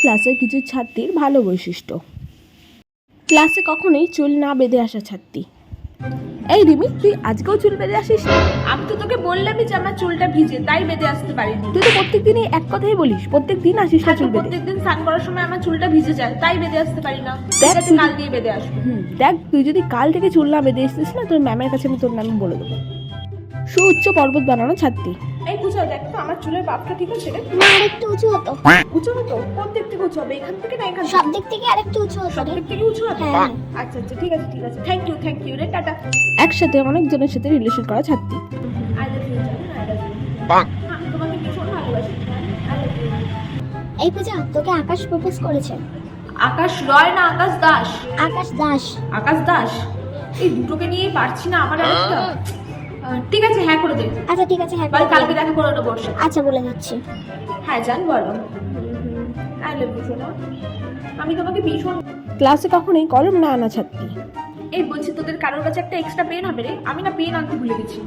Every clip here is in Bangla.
ক্লাসের কিছু ছাত্রীর ভালো বৈশিষ্ট্য। ক্লাসে কখনোই চুল না বেঁধে আসা ছাত্রী। এই রিমি তুই আজকেও চুল বেঁধে আসিস? আমি তো তোকে বললামই যে আমার চুলটা ভিজে তাই বেঁধে আসতে পারিনি। তুই তো প্রত্যেক দিনই এক কথাই বলিস প্রত্যেক দিন আসিস না চুল বেঁধে। প্রত্যেকদিন স্নান করার সময় আমার চুলটা ভিজে যায় তাই বেঁধে আসতে পারি না। দেখ তুই- কাল দিয়ে বেঁধে আসব। হুম দেখ তুই যদি কাল থেকে চুল না বেঁধে এসেছিস না তোর ম্যামের কাছে আমি তোর নাম বলে দেবো। সুউচ্চ পর্বত বানানো ছাত্রী। এই আমার চুলের বাপটা ঠিক আছে রে? না আরেকটু উঁচু হতো। উঁচু হতো? কোন দিক থেকে উঁচু হবে? এখান থেকে না এখান সব দিক থেকে আরেকটু উঁচু হতো। সব দিক থেকে উঁচু হবে? হ্যাঁ। আচ্ছা আচ্ছা ঠিক আছে ঠিক আছে। থ্যাংক ইউ থ্যাংক ইউ রে টাটা। একসাথে অনেকজনের সাথে রিলেশন করা ছাত্রী। I love you I love you আমি তোমাকে ভীষণ ভালোবাসি আই লাভ ইউ এই পূজা তোকে আকাশ প্রপোজ করেছে। আকাশ রয় না আকাশ দাস? আকাশ দাস। আকাশ দাস? এই দুটোকে নিয়েই পারছি না আমার একটা। আহ, ঠিক আছে হ্যাঁ করে দে। আচ্ছা ঠিক আছে হ্যাঁ বল কালকে। দেখা করে নেব আচ্ছা বলে দিচ্ছি। হ্যাঁ জান বলো। আই লাভ ইউ সোনা। আমি তোমাকে ভীষণ ক্লাসে কখনোই কলম না আনা ছাত্রী। এই বলছি তোদের কারোর কাছে একটা এক্সট্রা পেন হবে রে? আমি না পেন আনতে ভুলে গেছি।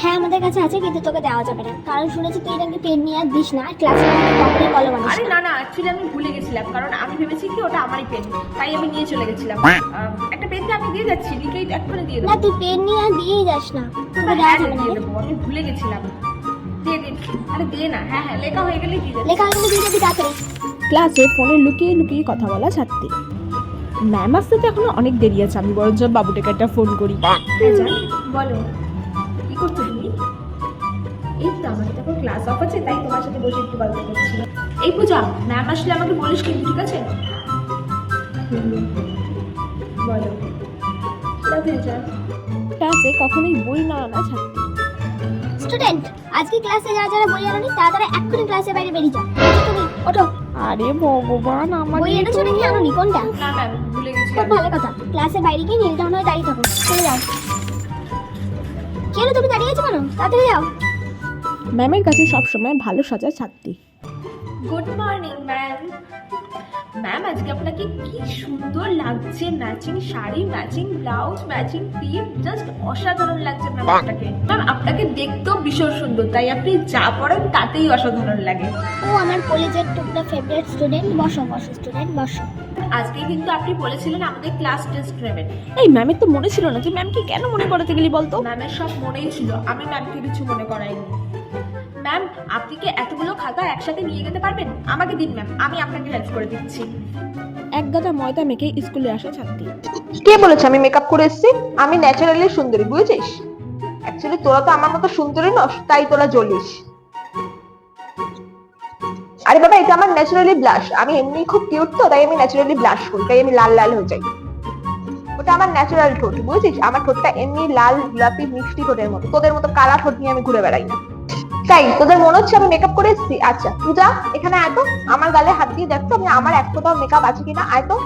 হ্যাঁ আমাদের কাছে আছে কিন্তু তোকে দেওয়া যাবে না। কারণ শুনেছি তুই নাকি পেন নিয়ে আর দিস না। ক্লাসে কখনই কলম আনিস আরে না। না অ্যাকচুয়ালি আমি ভুলে গেছিলাম কারণ আমি ভেবেছি কি ওটা আমারই পেন তাই আমি নিয়ে চলে গেছিলাম। একটা পেন আমি দিয়ে যাচ্ছি রিকেই এক্ষুনি দিয়ে না তুই পেন নিয়ে আর দিয়েই যাস না হ্যাঁ দিয়ে দেবো আমি ভুলে গেছিলাম। দিয়ে দিন আরে দিয়ে না হ্যাঁ হ্যাঁ লেখা হয়ে গেলে দিয়ে দেবো লেখা হয়ে গেলে দিয়ে দিবি তাড়াতাড়ি। ক্লাসে ফোনে লুকিয়ে লুকিয়ে কথা বলা ছাত্রী ম্যাম আসতে তো এখনও অনেক দেরি আছে আমি বরঞ্চ বাবুটাকে একটা ফোন করি। হ্যাঁ বলো। এই তো আমার তখন ক্লাস অফ আছে তাই তোমার সাথে বসে একটু গল্প করছি। এই পূজা ম্যাম আসলে আমাকে বলিস কিন্তু ঠিক আছে? বলো। ক্লাসে কখনোই বই না আনা ছাত্রী। স্টুডেন্ট আজকে ক্লাসে যারা যারা বই আনোনি তারা তারা এক্ষুনি ক্লাসের বাইরে বেরিয়ে যাও। তুমি ওঠো। আরে ভগবান আমার বই এনেছো নাকি আনোনি? কোনটা? না ম্যাম ভুলে গেছি খুব ভালো কথা। ক্লাসের বাইরে গিয়ে নীল টাউন হয়ে দাঁড়িয়ে থাকো। চলে যাও। কেন তুমি দাঁড়িয়ে আছো কেন? তাড়াতাড়ি যাও। ম্যামের কাছে সবসময় ভালো সাজা ছাত্রী গুড মর্নিং ম্যাম ম্যাম আজকে আপনাকে কি সুন্দর লাগছে? Matching sari matching blouse matching টিপ জাস্ট অসাধারণ লাগছে ম্যাম আপনাকে। ম্যাম আপনাকে দেখতেও ভীষণ সুন্দর তাই আপনি যা পড়েন তাতেই অসাধারণ লাগে। ও আমার কলেজের টুকরা ফেভারিট স্টুডেন্ট বসো বসো স্টুডেন্ট বসো। আজকে কিন্তু আপনি বলেছিলেন আমাদের ক্লাস টেস্ট নেবেন। এই ম্যামের তো মনে ছিল না তুই ম্যামকে কেন মনে করাতে গেলি বলতো? ম্যামের সব মনেই ছিল। আমি ম্যামকে কিছু মনে করাইনি। ম্যাম আপনি কি এতগুলো খাতা একসাথে নিয়ে যেতে পারবেন? আমাকে দিন ম্যাম আমি আপনাকে হেল্প করে দিচ্ছি। এক গাদা ময়দা মেখে স্কুলে আসা ছাত্রী। কে বলেছে আমি মেকআপ করে এসেছি? আমি ন্যাচারালি সুন্দরী বুঝেছিস? অ্যাকচুয়ালি তোরা তো আমার মতো সুন্দরী নস তাই তোরা জ্বলিস। আরে বাবা এটা আমার ন্যাচারালি ব্লাশ আমি এমনি খুব কিউট তো তাই আমি ন্যাচারালি ব্লাশ করি তাই আমি লাল লাল হয়ে যাই। ওটা আমার ন্যাচারাল ঠোঁট বুঝেছিস? আমার ঠোঁটটা এমনি লাল গোলাপি মিষ্টি ঠোঁটের মতো। তোদের মতো কালা ঠোঁট নিয়ে আমি ঘুরে বেড়াই না। তাই, তোদের মনে হচ্ছে আমি মেকআপ করে এসেছি? আচ্ছা পূজা, এখানে আয় তো। আমার গালে হাত দিয়ে দেখতো আমি আমার এক ফোঁটাও মেকআপ আছে কিনা, আয় তো।